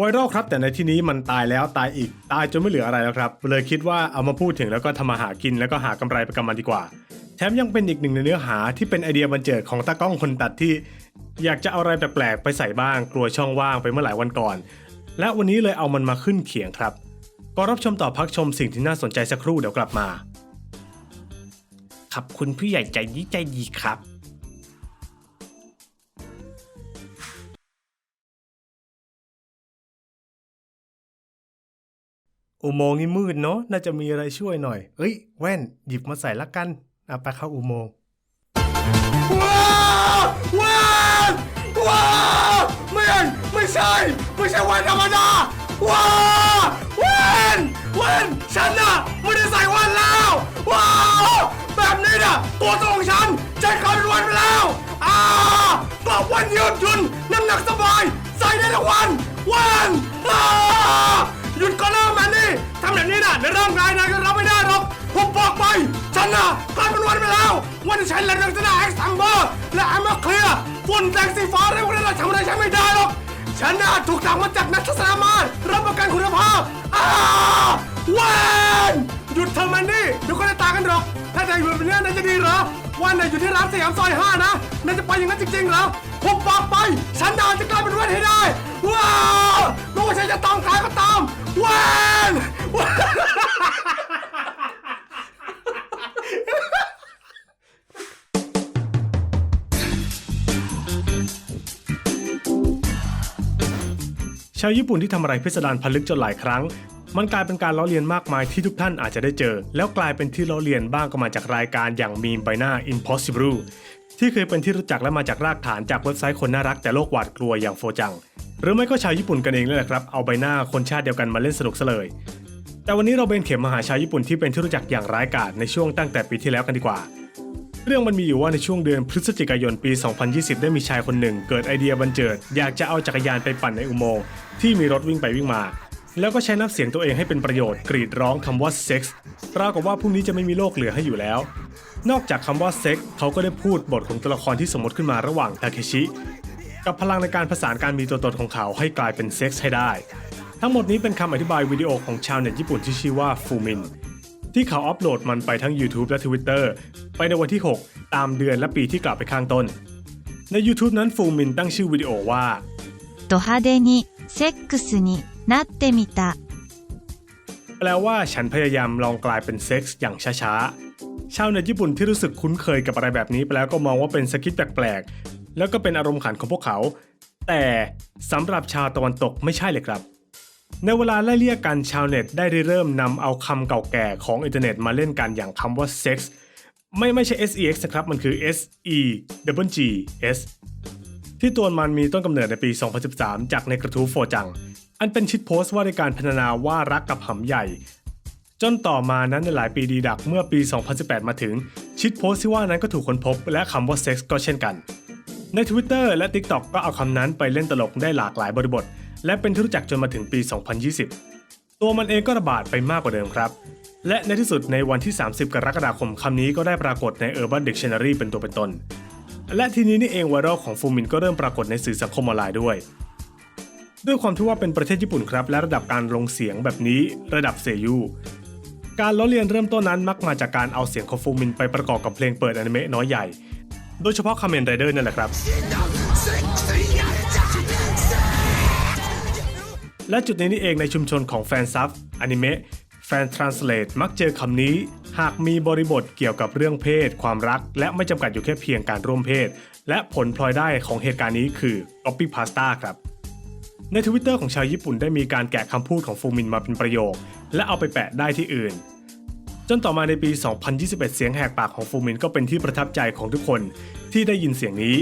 ไวรัลครับ แต่ในที่นี้มันตายแล้วตายอีกตายจนไม่เหลืออะไรแล้วครับ เลยคิดว่าเอามาพูดถึงแล้วก็ทำมาหากินแล้วก็หากำไรไปกับมันดีกว่า แถมยังเป็นอีกหนึ่งในเนื้อหาที่เป็นไอเดียบันเจิดของตากล้องคนตัดที่ อยากจะเอาอะไรแปลกๆไปใส่บ้าง กลัวช่องว่างไปเมื่อหลายวันก่อน และวันนี้เลยเอามันมาขึ้นเขียงครับก็รับชมต่อพักชมสิ่งที่น่าสนใจสักครู่เดี๋ยวกลับมาขับคุณผู้ใหญ่ใจดีใจดีครับ อุโมงค์นี่มืดเนาะน่าจะมีอะไรช่วยหน่อย เอ้ย แว่นหยิบมาใส่ละกันเอาไปเข้าอุโมงค์ว้าวว้าวว้าวไม่ใช่ไม่ใช่ไม่ใช่แว่นธรรมดาว้าวแว่นแว่นฉันน่ะไม่ได้ใส่แว่นแล้วว้าวแบบนี้น่ะตัวตนของฉันจะกลายเป็นวนไปแล้วอ่ากลับวันยืดหยุ่นน้ำหนักสบาย ใส่ได้ทุกวันแว่นอ่าำแบบนี้นะในร่างกายนายก็รับไม่ได้หรอกผมบอกไป ฉันน่ะกลายเป็นวันไปแล้ววันที่ฉันเล่นเรื่องจะได้เอ็กซ์ทัมเบอร์และแอมเบอร์เคลียร์ฝุ่นแสงสีฟ้าอะไรพวกนั้นน่ะทำอะไรฉันไม่ได้หรอกฉันน่ะถูกสั่งมาจากนักศึกษามารรับประกันคุณภาพอ้าแวนหยุดเธอะแมนนี่เดี๋ยวก็ได้ตากันหรอก ถ้านายอยู่แบบนี้นายจะดีเหรอวันนายอยู่ที่ร้านสยามซอยห้านะนายจะไปอย่างนั้นจริงๆเหรอผมบอกไป ฉันน่ะจะกลายเป็นว่นให้ได้ว้าวไม่ว่าฉันจะต้องตายก็ตามวนแว่น ชาวญี่ปุ่นที่ทำอะไรพิสดารพลึกจนหลายครั้ง มันกลายเป็นการล้อเลียนมากมายที่ทุกท่านอาจจะได้เจอ แล้วกลายเป็นที่ล้อเลียนบ้างก็มาจากรายการอย่างมีมใบหน้า Impossible ที่เคยเป็นที่รู้จักและมาจากรากฐานจากเว็บไซต์คนน่ารักแต่โลกหวาดกลัวอย่างโฟจัง หรือไม่ก็ชาวญี่ปุ่นกันเองเลยแหละครับ เอาใบหน้าคนชาติเดียวกันมาเล่นสนุกซะเลย แต่วันนี้เราเบนเข็มมหาชาวญี่ปุ่นที่เป็นที่รู้จักอย่างร้ายกาจในช่วงตั้งแต่ปีที่แล้วกันดีกว่า เรื่องมันมีอยู่ว่าในช่วงเดือนพฤศจิกายนปี 2020 ได้มีชายคนหนึ่ง เกิดไอเดียบันเจิด อยากจะเอาจักรยานไปปั่นในอุโมงค์ที่มีรถวิ่งไปวิ่งมา แล้วก็ใช้น้ำเสียงตัวเองให้เป็นประโยชน์กรีดร้องคำว่าเซ็กส์ปรากฏว่าพรุ่งนี้จะไม่มีโลกเหลือให้อยู่แล้ว นอกจากคำว่าเซ็กส์เขาก็ได้พูดบทของตัวละครที่สมมติขึ้นมาระหว่างทาเคชิกับพลังในการผสานการมีตัวตนของเขาให้กลายเป็นเซ็กส์ให้ได้ ทั้งหมดนี้เป็นคำอธิบายวิดีโอของชาวเน็ตญี่ปุ่นที่ชื่อว่าฟูมิน ที่เขาอัปโหลดมันไปทั้ง YouTube และ Twitter ไปในวันที่ 6 ตามเดือนและปีที่กล่าวไปข้างต้น ใน YouTube นั้นฟูมินตั้งชื่อวิดีโอว่า ド派手にセックスになってみた แปลว่าฉันพยายามลองกลายเป็นเซ็กส์อย่างช้าๆ ชาวเน็ตญี่ปุ่นที่รู้สึกคุ้นเคยกับอะไรแบบนี้ไปแล้วก็มองว่าเป็นสกิทแปลกๆ แล้วก็เป็นอารมณ์ขันของพวกเขา แต่สำหรับชาวตะวันตกไม่ใช่เลยครับ ในเวลาไล่เลี่ยกันชาวเน็ตได้เริ่มนำเอาคำเก่าแก่ของอินเทอร์เน็ตมาเล่นกันอย่างคำว่า sex ไม่ไม่ใช่ sex นะครับ มันคือ s e w g s ที่ตัวมันมีต้นกำเนิดในปี 2013 จากในกระทู้โฟจัง อันเป็นชิดโพสต์ว่าด้วยการพรรณนาว่ารักกับหำใหญ่ จนต่อมานั้นในหลายปีดีดักเมื่อปี 2018 มาถึง ชิดโพสต์ที่ว่านั้นก็ถูกค้นพบ และคำว่าเซ็กส์ก็เช่นกัน ใน Twitter และ TikTok ก็เอาคำนั้นไปเล่นตลกได้หลากหลายบริบท และเป็นที่รู้จักจนมาถึงปี 2020 ตัวมันเองก็ระบาดไปมากกว่าเดิมครับ และในที่สุดในวันที่ 30 กรกฎาคมคำนี้ก็ได้ปรากฏใน Urban Dictionary เป็นตัวเป็นตน และทีนี้นี่เองไวรัลของฟูมินก็เริ่มปรากฏในสื่อสังคมออนไลน์ด้วย ด้วยความที่ว่าเป็นประเทศญี่ปุ่นครับ และระดับการลงเสียงแบบนี้ระดับเซยูการล้อเลียนเริ่มต้นนั้นมักมาจากการเอาเสียงของฟูมินไปประกอบกับเพลงเปิดอนิเมะน้อยใหญ่ โดยเฉพาะคาเมนไรเดอร์นั่นแหละครับ และจุดนี้นี่เองในชุมชนของแฟนซับอนิเมะแฟนทรานสเลทมักเจอคำนี้ หากมีบริบทเกี่ยวกับเรื่องเพศ ความรัก และไม่จำกัดอยู่แค่เพียงการร่วมเพศ และผลพลอยได้ของเหตุการณ์นี้คือ copy pasta ครับ ในทวิตเตอร์ของชาวญี่ปุ่นได้มีการแกะคำพูดของฟูมินมาเป็นประโยค และเอาไปแปะได้ที่อื่น จนต่อมาในปี 2021 เสียงแหกปากของฟูมินก็เป็นที่ประทับใจของทุกคนที่ได้ยินเสียงนี้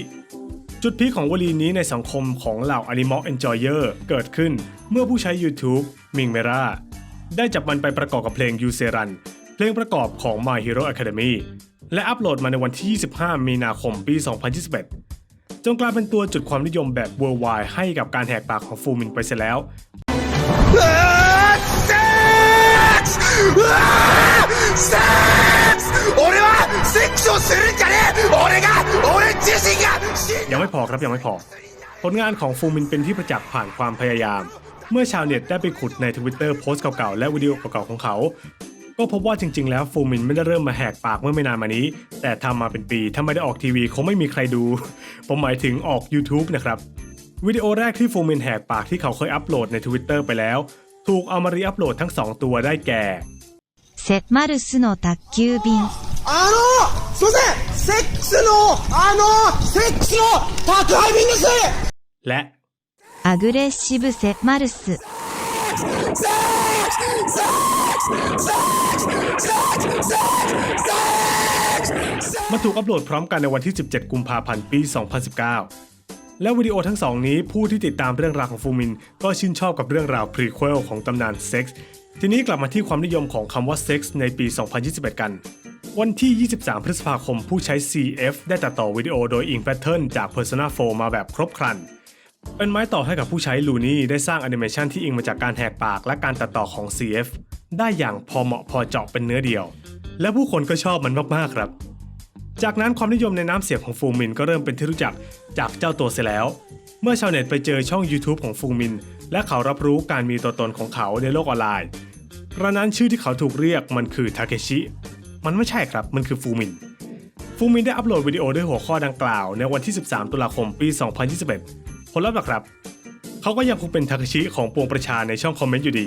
จุดพีคของวลีนี้ในสังคมของเหล่า Animal Enjoyer เกิดขึ้นเมื่อผู้ใช้ YouTube มิงเมราได้จับมันไปประกอบกับเพลง You Say Run เพลงประกอบของ My Hero Academy และอัปโหลดมาในวันที่ 25 มีนาคมปี 2021 จนกลายเป็นตัวจุดความนิยมแบบ worldwide ให้กับการแหกปากของฟูมินไปเสียแล้ว 俺はセックスをするんじゃねえ俺が俺自身が死ん ยังไม่พอครับยังไม่พอ ผลงานของฟูมินเป็นที่ประจักษ์ผ่านความพยายาม เมื่อชาวเน็ตได้ไปขุดในทวิตเตอร์โพสต์เก่าๆและวิดีโอเก่าๆของเขา ก็พบว่าจริงๆ แล้วฟูมินไม่ได้เริ่มมาแหกปากเมื่อไม่นานมานี้ แต่ทำมาเป็นปีถ้าไม่ได้ออกทีวีคงไม่มีใครดู ผมหมายถึงออก YouTube นะครับวิดีโอแรกที่ฟูมินแหกปากที่เขาเคยอัปโหลดในทวิตเตอร์ไปแล้ว ถูกเอามารีอัปโหลดทั้ง 2 ตัวได้แก่เซตมารุสโนตักคิวบิน 便あのすいませんセックスのあのセックスの宅配便です และ アグレッシブセマルス มันถูกอัปโหลดพร้อมกันในวันที่ 17 กุมภาพันธ์ ปี 2019 และวิดีโอทั้งสองนี้ผู้ที่ติดตามเรื่องราวของฟูมิน ก็ชื่นชอบกับเรื่องราวพรีเควลของตำนานเซ็กส์ ทีนี้กลับมาที่ความนิยมของคำว่าเซ็กส์ในปี 2021 กัน วันที่ 23 พฤษภาคมผู้ใช้ CF ได้ตัดต่อวิดีโอโดยอิงแพทเทิร์นจาก Persona 4 มาแบบครบครัน เป็นไม้ต่อให้กับผู้ใช้ลูนี่ได้สร้างแอนิเมชันที่อิงมาจากการแหกปากและการตัดต่อของ CF ได้อย่างพอเหมาะพอเจาะเป็นเนื้อเดียว และผู้คนก็ชอบมันมากๆครับ จากนั้นความนิยมในน้ำเสียงของฟูมินก็เริ่มเป็นที่รู้จักจากเจ้าตัวเสียแล้ว เมื่อชาวเน็ตไปเจอช่อง YouTube ของฟูมิน และเขารับรู้การมีตัวตนของเขาในโลกออนไลน์กระนั้นชื่อที่เขาถูกเรียกมันคือทาเคชิ มันไม่ใช่ครับ มันคือฟูมิน ฟูมินได้อัปโหลดวิดีโอด้วยหัวข้อดังกล่าว ในวันที่ 13 ตุลาคมปี 2021 ผลลัพธ์ล่ะครับ เขาก็ยังคงเป็นทาเคชิของปวงประชาในช่องคอมเมนต์อยู่ดี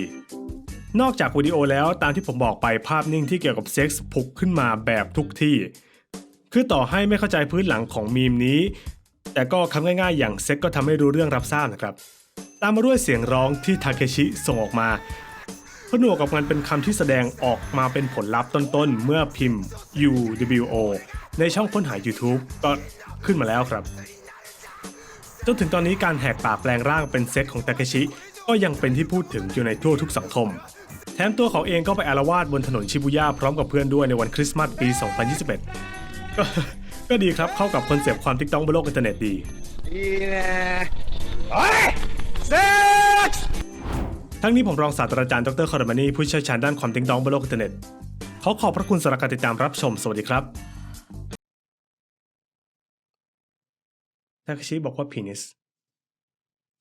นอกจากวิดีโอแล้วตามที่ผมบอกไปภาพนิ่งที่เกี่ยวกับเซ็กส์ผุกขึ้นมาแบบทุกที่ คือต่อให้ไม่เข้าใจพื้นหลังของมีมนี้ แต่ก็คำง่ายๆ อย่างเซ็กก็ทำให้รู้เรื่องรับทราบนะครับ ตามมาด้วยเสียงร้องที่ทาเคชิส่งออกมา ผนวกกับมันเป็นคำที่แสดงออกมาเป็นผลลัพธ์ต้นๆ เมื่อพิมพ์ UWO ในช่องค้นหา YouTube ก็ขึ้นมาแล้วครับ จนถึงตอนนี้การแหกปากแปลงร่างเป็นเซ็ตของตาเคชิ ก็ยังเป็นที่พูดถึงอยู่ในทั่วทุกสังคม แถมตัวเขาเองก็ไปอารวาสบนถนนชิบูย่าพร้อมกับเพื่อนด้วยในวันคริสต์มาสปี 2021 ก็ก็ดีครับเข้ากับคอนเซปต์ความติ๊กต้องบนโลกอินเทอร์เน็ตดีดีนะ ทั้งนี้ผมรองศาสตราจารย์ดรคาร์มานีผู้เชี่ยวชาญด้านความติ๊งตองบนโลกอินเทอร์เน็ตขอขอบพระคุณสำหรับการติดตามรับชม สวัสดีครับทาคชิบอกว่าพินิส